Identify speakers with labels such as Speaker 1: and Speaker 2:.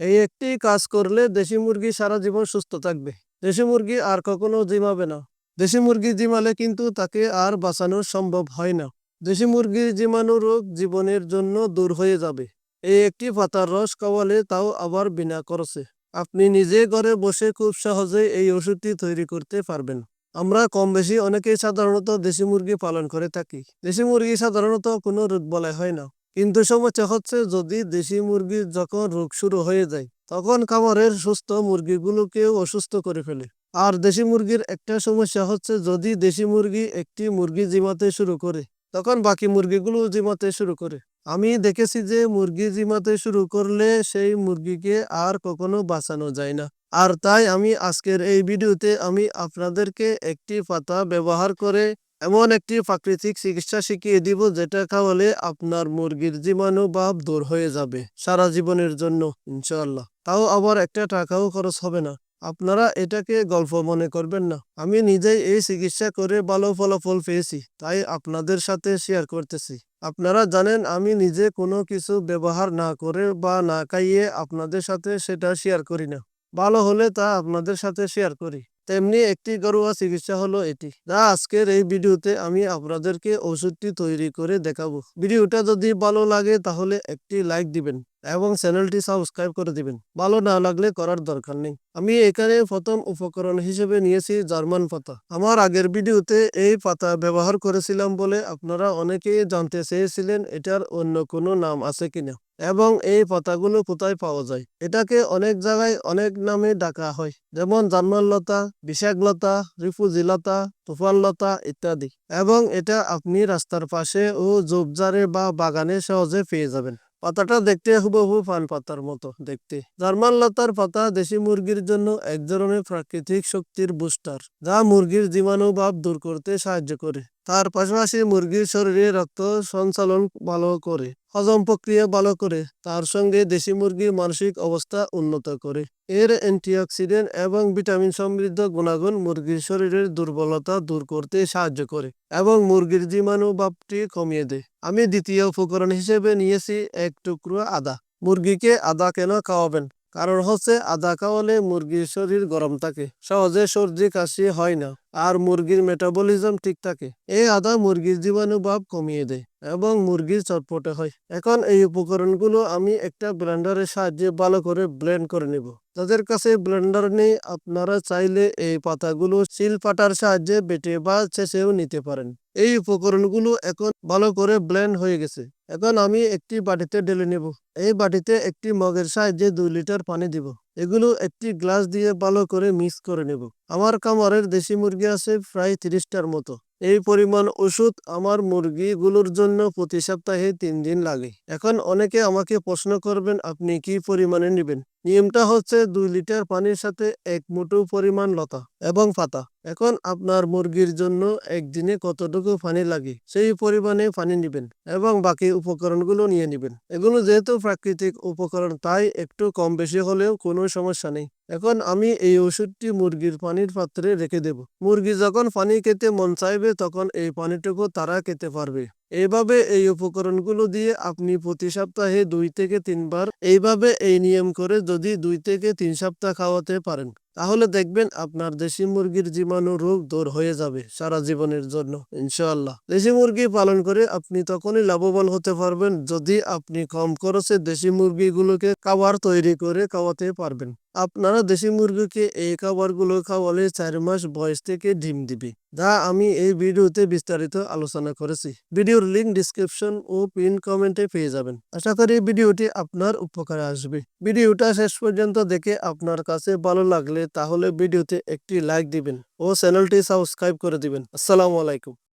Speaker 1: এই একটি কাজ করলে দেশি মুরগি সারা জীবন সুস্থ থাকবে। দেশি মুরগি আর কখনো জিমাবে না। দেশি মুরগি জিমালে কিন্তু তাকে আর বাঁচানো সম্ভব হয় না। দেশি মুরগির জীবাণু রোগ জীবনের জন্য দূর হয়ে যাবে। এই একটি পাতার রস খাওয়ালে তাও আবার বিনা খরচে। আপনি নিজে ঘরে বসে খুব সহজে এই ওষুধটি তৈরি করতে পারবেন। আমরা কম বেশি অনেকেই সাধারণত দেশি মুরগি পালন করে থাকি। দেশি মুরগি সাধারণত কোনো রোগ বলা হয় না। কিন্তু সমস্যা হচ্ছে যদি দেশি মুরগির যখন রোগ শুরু হয়ে যায়, তখন খামারের সুস্থ মুরগিগুলোকেও অসুস্থ করে ফেলে। আর দেশি মুরগির একটা সমস্যা হচ্ছে যদি দেশি মুরগি একটি মুরগি জিমাতে শুরু করে, তখন বাকি মুরগিগুলো জিমাতে শুরু করে। আমি দেখেছি যে মুরগি জিমাতে শুরু করলে সেই মুরগিকে আর কখনো বাঁচানো যায় না। আর তাই আমি আজকের এই ভিডিওতে আমি আপনাদেরকে একটি পাতা ব্যবহার করে এমন একটি প্রাকৃতিক চিকিৎসা শিখিয়ে দিব যেটা খাওয়ালে আপনার মুরগির জীবাণু ভাব দূর হয়ে যাবে সারা জীবনের জন্য, ইনশাআল্লাহ। তাও আবার একটা টাকাও খরচ হবে না। আপনারা এটাকে গল্প মনে করবেন না। আমি নিজেই এই চিকিৎসা করে ভালো ফলাফল পেয়েছি, তাই আপনাদের সাথে শেয়ার করতেছি। আপনারা জানেন আমি নিজে কোনো কিছু ব্যবহার না করে বা না খাইয়ে আপনাদের সাথে সেটা শেয়ার করি না। ভালো হলে তা আপনাদের সাথে শেয়ার করি। তেমনি একটি ঘরোয়া চিকিৎসা হলো এটি। যা আজকের এই ভিডিওতে আমি আপনাদেরকে ওষুধটি তৈরি করে দেখাবো। ভিডিওটা যদি ভালো লাগে তাহলে একটি লাইক দিবেন এবং চ্যানেলটি সাবস্ক্রাইব করে দিবেন। ভালো না লাগলে করার দরকার নেই। আমি এখানে প্রথম উপকরণ হিসেবে নিয়েছি জার্মান পাতা। আমার আগের ভিডিওতে এই পাতা ব্যবহার করেছিলাম বলে আপনারা অনেকেই জানতে চেয়েছিলেন এটার অন্য কোনো নাম আছে কিনা। এবং এই পাতাগুলো কোথায় পাওয়া যায়? এটাকে অনেক জায়গায় অনেক নামে ডাকা হয়। যেমন জার্মান লতা বিশাখ লতা রিফুজি লতা তুফান লতা ইত্যাদি। এবং এটা আপনি রাস্তার পাশে ও ঝোপঝাড়ে বা বাগানে সহজে পেয়ে যাবেন। পাতাটা দেখতে হুবহু পান পাতার মতো দেখতে। জার্মান লতার পাতা দেশি মুরগির জন্য এক ধরনের প্রাকৃতিক শক্তির বুস্টার যা মুরগির জীবাণু ভাব দূর করতে সাহায্য করে। তার পাশাপাশি মুরগির শরীরে রক্ত সঞ্চালন ভালো করে। হজম প্রক্রিয়া ভালো করে, তার সঙ্গে দেশি মুরগির মানসিক অবস্থা উন্নত করে। এর অ্যান্টিঅক্সিডেন্ট এবং ভিটামিন সমৃদ্ধ গুণাগুণ মুরগির শরীরের দুর্বলতা দূর করতে সাহায্য করে এবং মুরগির জীবাণু ভাবটি কমিয়ে দেয়। আমি দ্বিতীয় উপকরণ হিসেবে নিয়েছি এক টুকরো আদা। মুরগিকে আদা কেন খাওয়াবেন? কারণ হচ্ছে, আদা খাওয়ালে মুরগির শরীর গরম থাকে। সহজে সর্দি, কাশি হয় না। আর মুরগির মেটাবলিজম ঠিক থাকে। এই আদা মুরগির জীবাণু ভাব কমিয়ে দেয় এবং মুরগির চটপটে হয়। এখন এই উপকরণগুলো আমি একটা ব্লেন্ডারের সাহায্যে ভালো করে ব্লেন্ড করে নেব। তাদের কাছে ব্লেন্ডার নেই, আপনারা চাইলে এই পাতাগুলো শিল পাটার সাহায্যে বেটে বা চেঁচেও নিতে পারেন। এই উপকরণগুলো এখন ভালো করে ব্লেন্ড হয়ে গেছে। এখন আমি একটি বাটিতে ঢেলে নেব। এই বাটিতে একটি মগের সাহায্যে দুই লিটার পানি দিব। এগুলো একটি গ্লাস দিয়ে ভালো করে মিক্স করে নেব। আমার কামারের দেশি মুরগি আছে প্রায় তিরিশটার মতো। এই পরিমাণ ওষুধ আমার মুরগিগুলোর জন্য প্রতি সপ্তাহে তিন দিন লাগে। এখন অনেকে আমাকে প্রশ্ন করবেন, আপনি কি পরিমাণে নেবেন? নিয়মটা হচ্ছে দুই লিটার পানির সাথে এক মুঠো পরিমাণ লতা এবং পাতা। এখন আপনার মুরগির জন্য একদিনে কতটুকু পানি লাগে সেই পরিমাণে পানি নেবেন এবং বাকি উপকরণগুলো নিয়ে নেবেন। এগুলো যেহেতু প্রাকৃতিক উপকরণ, তাই একটু কম বেশি হলেও কোনো সমস্যা নেই। এখন আমি এই ওষুধটি মুরগির পানির পাত্রে রেখে দেব। মুরগি যখন পানি খেতে মন চাইবে, তখন এই পানিটুকু তারা খেতে পারবে। এইভাবে এই উপকরণগুলো দিয়ে আপনি প্রতি সপ্তাহে দুই থেকে তিনবার এইভাবে এই নিয়ম করে যদি দুই থেকে তিন সপ্তাহ খাওয়াতে পারেন, তাহলে দেখবেন আপনার দেশি মুরগির জীবাণু রোগ দূর হয়ে যাবে সারা জীবনের জন্য, ইনশাআল্লাহ। দেশি মুরগি পালন করে আপনি তখনই লাভবান হতে পারবেন যদি আপনি কম খরচে দেশি মুরগিগুলোকে খাবার তৈরি করে খাওয়াতে পারবেন। আপনারা দেশি মুরগিকে এই খাবারগুলো খাওয়ালে চার মাস বয়স থেকে ডিম দিবে। যা আমি এই ভিডিওতে বিস্তারিত আলোচনা করেছি। ভিডিওর লিঙ্ক ডিসক্রিপশন ও পিন কমেন্টে পেয়ে যাবেন। আশা করি ভিডিওটি আপনার উপকারে আসবে। ভিডিওটা শেষ পর্যন্ত দেখে আপনার কাছে ভালো লাগলে তাহলে ভিডিওতে একটি লাইক দিবেন ও চ্যানেলটি সাবস্ক্রাইব করে দিবেন। আসসালামু আলাইকুম।